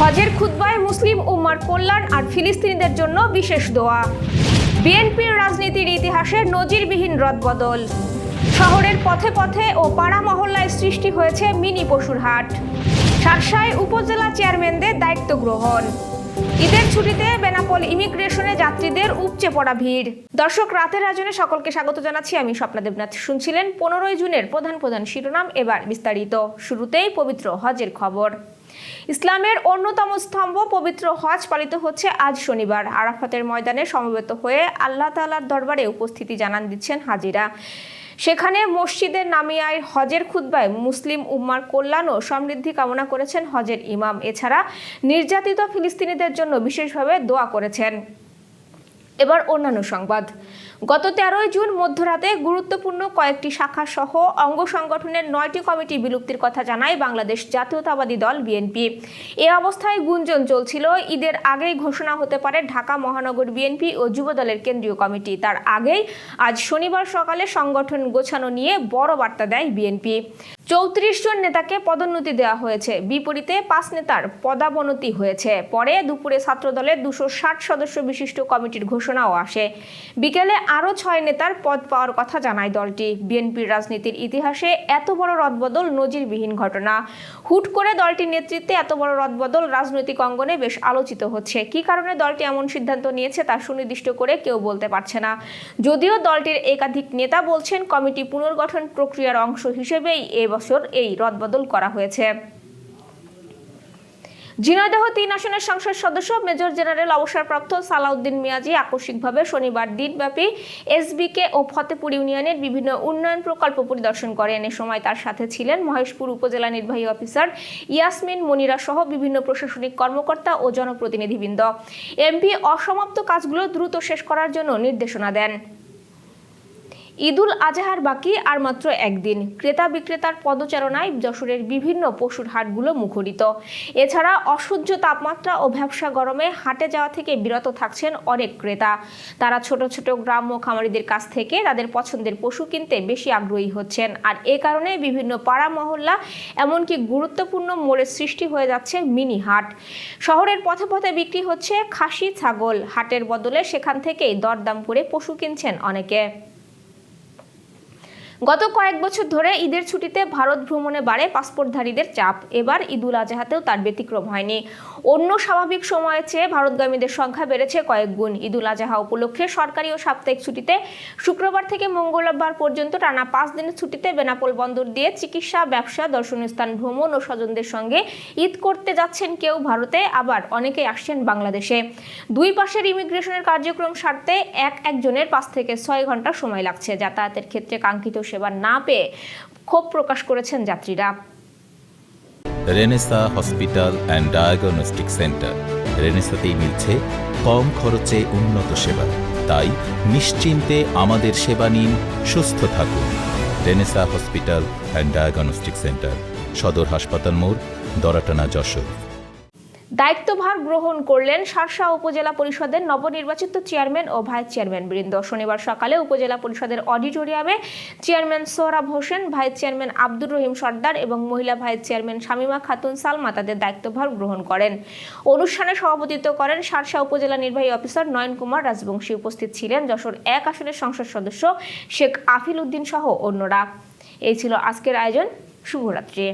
হজের খুতবায় মুসলিম উম্মার কল্যাণ আর ফিলিস্তিনিদের জন্য বিশেষ দোয়া। বিএনপির রাজনীতির ইতিহাসে নজিরবিহীন রদবদল। শহরের পথে পথে ও পাড়া মহল্লায় সৃষ্টি হয়েছে মিনি পশুর হাট। সারসায় উপজেলা চেয়ারম্যানদের দায়িত্ব গ্রহণ। ঈদের ছুটিতে বেনাপোল ইমিগ্রেশনে যাত্রীদের উপচে পড়া ভিড়। দর্শক, রাতের আয়োজনে সকলকে স্বাগত জানাচ্ছি। আমি স্বপ্না দেবনাথ। শুনছিলেন পনেরোই জুনের প্রধান প্রধান শিরোনাম। এবার বিস্তারিত। শুরুতেই পবিত্র হজের খবর। ইসলামের অন্যতম স্তম্ভ পবিত্র হজ পালিত হচ্ছে আজ শনিবার। আরাফাতের ময়দানে সমবেত হয়ে আল্লাহ তালার দরবারে উপস্থিতি জানান দিচ্ছেন হাজিরা। সেখানে মসজিদের নামিয়ায় হজের খুদ্বায় মুসলিম উম্মার কল্যাণ ও সমৃদ্ধি কামনা করেছেন হজের ইমাম। এছাড়া নির্যাতিত ফিলিস্তিনিদের জন্য বিশেষভাবে দোয়া করেছেন। এবার অন্যান্য সংবাদ। গত তেরোই জুন মধ্যরাতে গুরুত্বপূর্ণ কয়েকটি শাখা সহ অঙ্গ সংগঠনের নয়টি কমিটি বিলুপ্তির কথা জানায় বাংলাদেশ জাতীয়তাবাদী দল বিএনপি। এ অবস্থায় গুঞ্জন চলছিল, ঈদের আগেই ঘোষণা হতে পারে ঢাকা মহানগর বিএনপি ও যুবদলের কেন্দ্রীয় কমিটি। তার আগেই আজ শনিবার সকালে সংগঠন গোছানো নিয়ে বড় বার্তা দেয় বিএনপি। চৌত্রিশ জন নেতাকে পদোন্নতি দেওয়া হয়েছে। বিপরীতে পাঁচ নেতার পদাবনতি হয়েছে। পরে দুপুরে ছাত্রদলের দুশো ষাট সদস্য বিশিষ্ট কমিটির ঘোষণাও আসে। বিকেলে আরও ছয় নেতার পদ পাওয়ার কথা জানায় দলটি। বিএনপির রাজনীতির ইতিহাসে এত বড় রদবদল নজিরবিহীন ঘটনা। হুট করে দলটির নেতৃত্বে এত বড় রদবদল রাজনৈতিক অঙ্গনে বেশ আলোচিত হচ্ছে। কি কারণে দলটি এমন সিদ্ধান্ত নিয়েছে তা সুনির্দিষ্ট করে কেউ বলতে পারছে না। যদিও দলটির একাধিক নেতা বলছেন, কমিটি পুনর্গঠন প্রক্রিয়ার অংশ হিসেবেই এবছর এই রদবদল করা হয়েছে। ঝিনাইদহ তিন আসনের সংসদ সদস্য, মেজর জেনারেল অবসরপ্রাপ্ত সালাউদ্দিন মিয়াজি আকস্মিকভাবে শনিবার দিনব্যাপী এসবিকে ও ফতেপুর ইউনিয়নের বিভিন্ন উন্নয়ন প্রকল্প পরিদর্শন করেন। এ সময় তার সাথে ছিলেন মহেশপুর উপজেলা নির্বাহী অফিসার ইয়াসমিন মনিরা সহ বিভিন্ন প্রশাসনিক কর্মকর্তা ও জনপ্রতিনিধিবৃন্দ। এমপি অসমাপ্ত কাজগুলো দ্রুত শেষ করার জন্য নির্দেশনা দেন। ঈদুল আজহার বাকি আর মাত্র একদিন। ক্রেতা বিক্রেতার পদচারণায় যশোরের বিভিন্ন পশুর হাটগুলো মুখরিত। এছাড়া অসহ্য তাপমাত্রা ও ব্যবসা গরমে হাটে যাওয়া থেকে বিরত থাকছেন অনেক ক্রেতা। তারা ছোট ছোট গ্রাম্য খামারিদের কাছ থেকে তাদের পছন্দের পশু কিনতে বেশি আগ্রহী হচ্ছেন। আর এ কারণে বিভিন্ন পাড়া, মহল্লা, এমনকি গুরুত্বপূর্ণ মোড়ের সৃষ্টি হয়ে যাচ্ছে মিনি হাট। শহরের পথে পথে বিক্রি হচ্ছে খাসি, ছাগল। হাটের বদলে সেখান থেকেই দরদাম করে পশু কিনছেন অনেকে। গত কয়েক বছর ধরে ঈদের ছুটিতে ভারত ভ্রমণে বাড়ে পাসপোর্টধারীদের চাপ। এবার ঈদুল আজহাতেও তার ব্যতিক্রম হয়নি। অন্য স্বাভাবিক সময়ের চেয়ে ভারতগামীদের সংখ্যা বেড়েছে কয়েক গুণ। ঈদুল আজহা উপলক্ষে সরকারি ও সাপ্তাহিক ছুটিতে শুক্রবার থেকে মঙ্গলবার পর্যন্ত টানা পাঁচ দিনের ছুটিতে বেনাপোল বন্দর দিয়ে চিকিৎসা, ব্যবসা, দর্শনীয় স্থান ভ্রমণ ও স্বজনদের সঙ্গে ঈদ করতে যাচ্ছেন কেউ ভারতে, আবার অনেকেই আসছেন বাংলাদেশে। দুই পাশের ইমিগ্রেশনের কার্যক্রম সারতে এক একজনের পাঁচ থেকে ছয় ঘণ্টা সময় লাগছে। যাতায়াতের ক্ষেত্রে কাঙ্ক্ষিত সেবা না পেয়ে ক্ষোভ প্রকাশ করেছেন যাত্রীরা। Renaissance hospital and diagnostic centre. রেনেসাতেই মিলছে কম খরচে উন্নত সেবা। তাই নিশ্চিন্তে আমাদের সেবা নিন, সুস্থ থাকুন। Renaissance hospital and diagnostic centre, সদর হাসপাতাল মোড়, দরাটানা যশোর। দায়িত্বভার গ্রহণ করলেন শার্শা উপজেলা পরিষদের নবনির্বাচিত চেয়ারম্যান ও ভাইস চেয়ারম্যান বৃন্দ। শনিবার সকালে উপজেলা পরিষদের অডিটোরিয়ামে chairman Sohrab Hossain, vice chairman Abdur Rahim Sardar এবং মহিলা ভাইস চেয়ারম্যান শামিমা খাতুন সালমা তাদের দায়িত্বভার গ্রহণ করেন। অনুষ্ঠানে সভাপতিত্ব করেন শার্শা উপজেলা নির্বাহী অফিসার নয়ন কুমার রাজবংশী। উপস্থিত ছিলেন যশোর এক আসনের সংসদ সদস্য শেখ আফিল উদ্দিন সহ অন্যরা। এই ছিল আজকের আয়োজন। শুভরাত্রি।